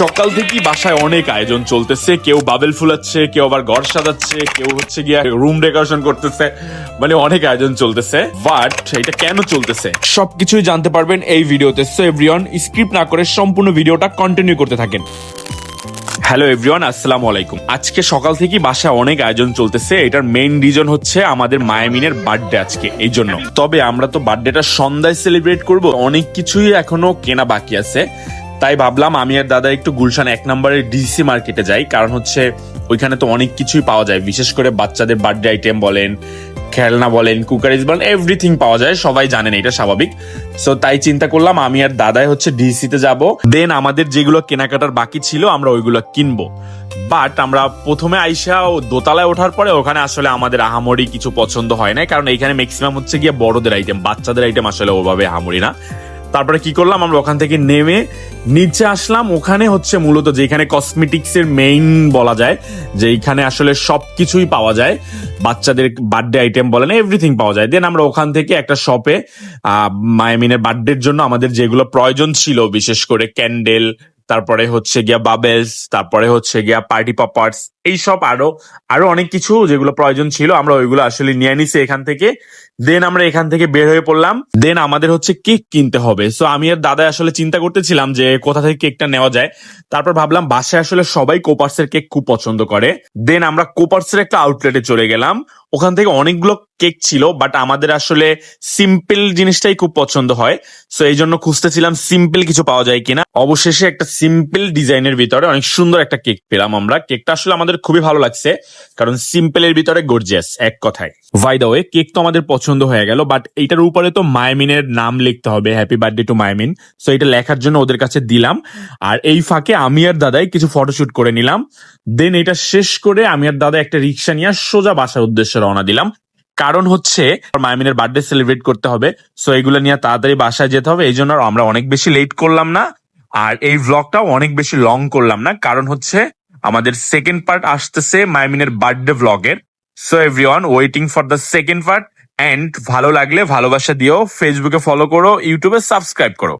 সকাল থেকেই বাসায় অনেক আয়োজন চলতেছে। কেউ বাবেল ফুলাচ্ছে, কেউ আবার ঘর সাজাচ্ছে, কেউ হচ্ছে গিয়া রুম ডেকোরেশন করতেছে। মানে অনেক আয়োজন চলতেছে। বাট এটা কেন চলতেছে? সবকিছুই জানতে পারবেন এই ভিডিওতে। সো এভরিওয়ান স্ক্রিপ্ট না করে সম্পূর্ণ ভিডিওটা কন্টিনিউ করতে থাকেন। হ্যালো এভরিওয়ান আসসালামু আলাইকুম। আজকে সকাল থেকেই বাসায় অনেক আয়োজন চলতেছে। এটার মেইন রিজন হচ্ছে আমাদের মায়ামিনের বার্থডে আজকে, এই জন্য। তবে আমরা তো বার্থডেটা সন্ধ্যায় সেলিব্রেট করব। অনেক কিছুই এখনও কেনা বাকি আছে। তাই ভাবলাম আমি আর দাদা একটু গুলশান এক নম্বরের ডিসি মার্কেটে যাই, কারণ হচ্ছে ওইখানে তো অনেক কিছুই পাওয়া যায়। বিশেষ করে বাচ্চাদের বার্থডে আইটেম বলেন, খেলনা বলেন কুকারিজ বলেন এভরিথিং পাওয়া যায়, সবাই জানেন এটা স্বাভাবিক। সো তাই চিন্তা করলাম আমি আর দাদাই হচ্ছে ডিসিতে যাব। দেন আমাদের যেগুলো কেনাকাটার বাকি ছিল আমরা ওইগুলো কিনবো। বাট আমরা প্রথমে আইসা ও দোতলায় ওঠার পরে ওখানে আসলে আমাদের আহামরি কিছু পছন্দ হয় না কারণ এইখানে ম্যাক্সিমাম হচ্ছে গিয়ে বড়দের আইটেম বাচ্চাদের আইটেম আসলে ওভাবে আহামরি না। তারপরে কি করলাম? আমরা ওখান থেকে নেমে নিচে আসলাম। ওখানে হচ্ছে মূলত যেখানে কসমেটিক্স এর মেইন বলা যায় যে এইখানে আসলে সবকিছুই পাওয়া যায়। বাচ্চাদের বার্থডে আইটেম বলে না এভরিথিং পাওয়া যায়। দেন আমরা ওখান থেকে একটা শপে মায়ামিনের বার্থডের জন্য আমাদের যেগুলো প্রয়োজন ছিল, বিশেষ করে ক্যান্ডেল তারপরে হচ্ছে গিয়া বাবেলস, তারপরে হচ্ছে গিয়া পার্টি পপার্স, এইসব আরও আরও অনেক কিছু যেগুলো প্রয়োজন ছিল, আমরা ওইগুলো আসলে নিয়ে নিছি এখান থেকে। দেন আমরা এখান থেকে বের হয়ে পড়লাম। দেন আমাদের হচ্ছে কেক কিনতে হবে। সো আমি আর দাদা আসলে চিন্তা করতেছিলাম যে কোথা থেকে কেকটা নেওয়া যায়। তারপর ভাবলাম বাসায় আসলে সবাই কোপার্সের কেক খুব পছন্দ করে। দেন আমরা কোপার্সের একটা আউটলেটে চলে গেলাম। ওখান থেকে অনেকগুলো কেক ছিল বাট আমাদের আসলে সিম্পল জিনিসটাই খুব পছন্দ হয়। সো এই জন্য খুঁজতেছিলাম সিম্পল কিছু পাওয়া যায় কিনা। অবশেষে একটা সিম্পল ডিজাইনের ভিতরে অনেক সুন্দর একটা কেক পেলাম আমরা। কেকটা আসলে আমাদের খুবই ভালো লাগছে, কারণ সিম্পলের ভিতরে গর্জিয়াস এক কথায়। ভাই দা ওয়ে কেক তো আমাদের পছন্দ হয়ে গেল বাট এইটার উপরে তো মায়ামিনের নাম লিখতে হবে happy birthday to Mayamin so এটা লেখার জন্য ওদের কাছে দিলাম। আর এই ফাঁকে আমি আর দাদাই কিছু ফটোশুট করে নিলাম। দেন এটা শেষ করে আমি আর দাদা একটা রিক্সা নিয়ে সোজা বাসার উদ্দেশ্যে রওনা দিলাম। কারণ হচ্ছে মায়ামিনের বার্থডে সেলিব্রেট করতে হবে। সো এগুলো নিয়ে তাড়াতাড়ি বাসায় যেতে হবে। এই জন্য আমরা অনেক বেশি লেট করলাম না। আর এই ভ্লগটাও অনেক বেশি লং করলাম না। কারণ হচ্ছে, আমাদের সেকেন্ড পার্ট আসতেছে মায়ামিনের birthday ভ্লগের so everyone waiting for the second part and ভালো লাগলে ভালোবাসা দিও। ফেসবুকে ফলো করো ইউটিউবে সাবস্ক্রাইব করো।